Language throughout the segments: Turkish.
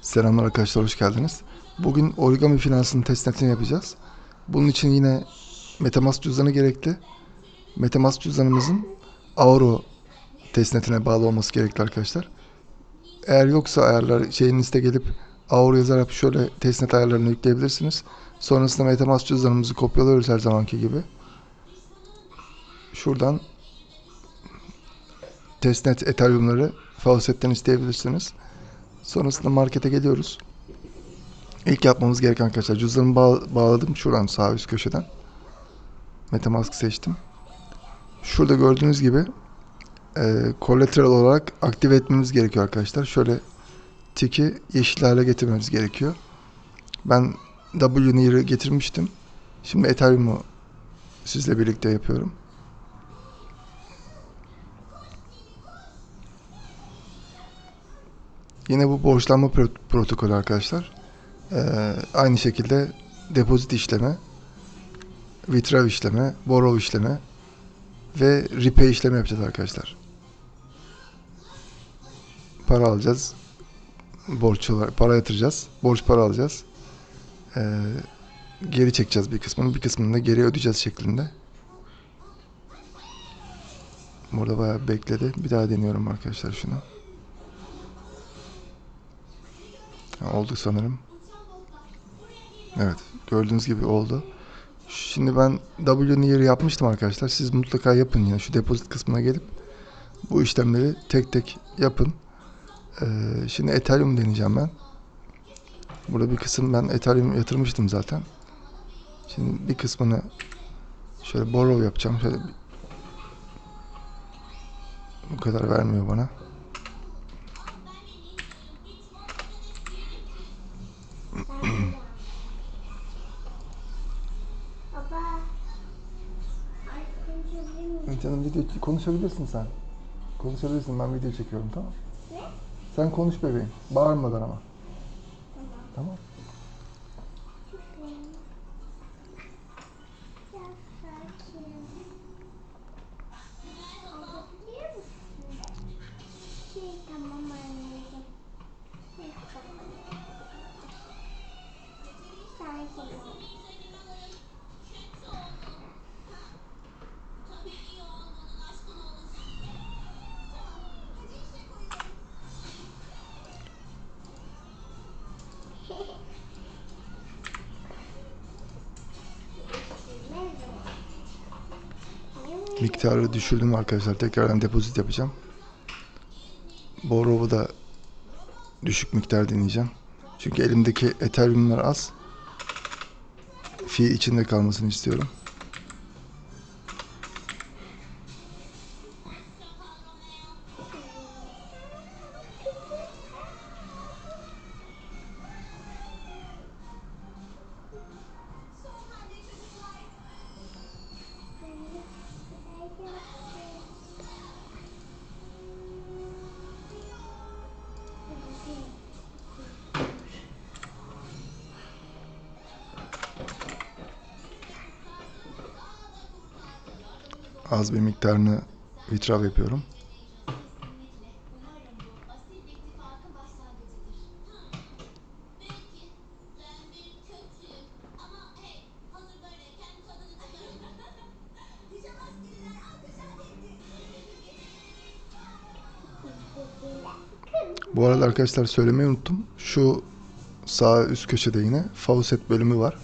Selamlar arkadaşlar, hoş geldiniz. Bugün origami finansının testnetini yapacağız. Bunun için yine Metamask cüzdanı gerekli. Metamask cüzdanımızın Auro testnetine bağlı olması gerekli arkadaşlar. Eğer yoksa ayarlar şeyinizde gelip Auro yazarak şöyle testnet ayarlarını yükleyebilirsiniz. Sonrasında Metamask cüzdanımızı kopyalıyoruz her zamanki gibi. Şuradan testnet Ethereum'ları Faucet'ten isteyebilirsiniz. Sonrasında markete geliyoruz. İlk yapmamız gereken arkadaşlar cüzdanımı bağ- bağladım şuradan sağ üst köşeden. Metamask seçtim. Şurada gördüğünüz gibi e, collateral olarak aktive etmemiz gerekiyor arkadaşlar. Şöyle tiki yeşil hale getirmemiz gerekiyor. Ben W'ni getirmiştim. Şimdi Ethereum'u sizle birlikte yapıyorum. Yine bu borçlanma pro- protokolü arkadaşlar. Ee, aynı şekilde depozit işleme, withdraw işleme, borrow işleme ve repay işlemi yapacağız arkadaşlar. Para alacağız. Borç olarak para yatıracağız. Borç para alacağız. Ee, geri çekeceğiz bir kısmını. Bir kısmını da geri ödeyeceğiz şeklinde. Burada bayağı bekledi. Bir daha deniyorum arkadaşlar şunu. Ha, oldu sanırım. Evet. Gördüğünüz gibi oldu. Şimdi ben W yeri yapmıştım arkadaşlar. Siz mutlaka yapın yine. Şu depozit kısmına gelip bu işlemleri tek tek yapın. Ee, şimdi Ethereum deneyeceğim ben. Burada bir kısım ben Ethereum yatırmıştım zaten. Şimdi bir kısmını şöyle borrow yapacağım. Şöyle bu kadar vermiyor bana. Canım video konuşabilirsin sen. Konuşabilirsin ben video çekiyorum tamam. Ne? Sen konuş bebeğim. Bağırmadan ama. Tamam. Biraz Miktarı düşürdüm arkadaşlar. Tekrardan depozit yapacağım. Borrow'u da düşük miktar deneyeceğim. Çünkü elimdeki Ethereum'lar az. Fi içinde kalmasını istiyorum. Az bir miktarını withdraw yapıyorum. Bu arada arkadaşlar söylemeyi unuttum. Şu sağ üst köşede yine Faucet bölümü var.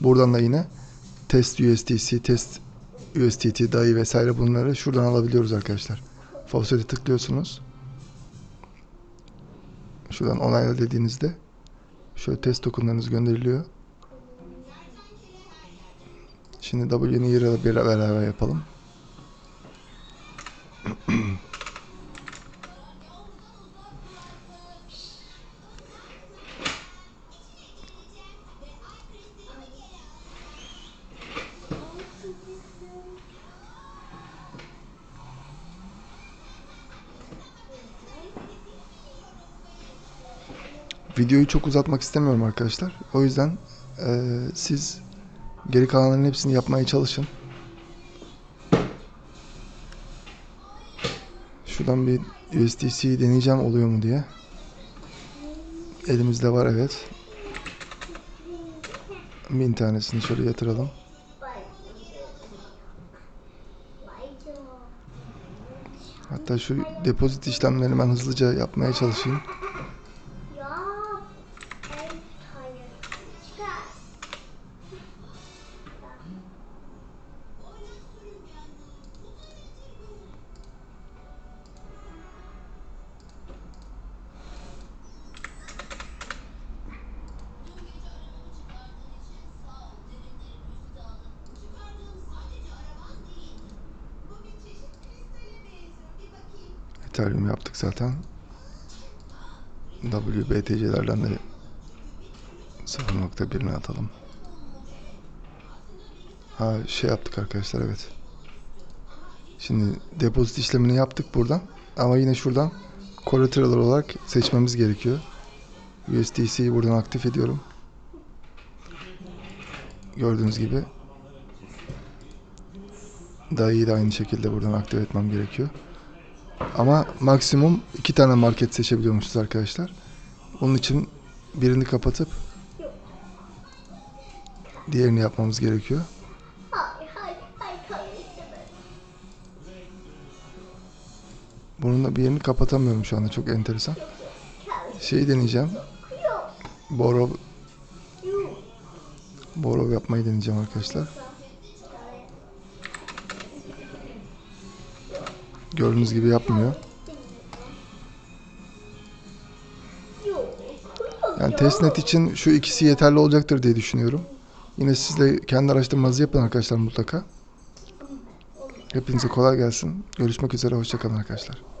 Buradan da yine test USDC, test USDT, DAI vesaire bunları şuradan alabiliyoruz arkadaşlar. Faucet'e tıklıyorsunuz. Şuradan onayla dediğinizde şöyle test tokenlarınız gönderiliyor. Şimdi W'ni Euro bir beraber yapalım. Videoyu çok uzatmak istemiyorum arkadaşlar. O yüzden eee, siz geri kalanların hepsini yapmaya çalışın. Şuradan bir USDC deneyeceğim oluyor mu diye. Elimizde var evet. Bin tanesini şöyle yatıralım. Hatta şu depozit işlemlerini ben hızlıca yapmaya çalışayım. Ethereum yaptık zaten. WBTC'lerden de 0.1'ini atalım. Ha şey yaptık arkadaşlar evet. Şimdi depozit işlemini yaptık buradan. Ama yine şuradan collateral olarak seçmemiz gerekiyor. USDC'yi buradan aktif ediyorum. Gördüğünüz gibi. DAI'yi de aynı şekilde buradan aktif etmem gerekiyor. Ama maksimum iki tane market seçebiliyormuşuz arkadaşlar. Onun için birini kapatıp diğerini yapmamız gerekiyor. Hayır, hayır, hayır, hayır istemem. Bunun da bir yerini kapatamıyorum şu anda çok enteresan. Şeyi deneyeceğim. Yok. borrow yapmayı deneyeceğim arkadaşlar. Gördüğünüz gibi yapmıyor. Yani testnet için şu ikisi yeterli olacaktır diye düşünüyorum. Yine siz de kendi araştırmanızı yapın arkadaşlar mutlaka. Hepinize kolay gelsin. Görüşmek üzere. Hoşçakalın arkadaşlar.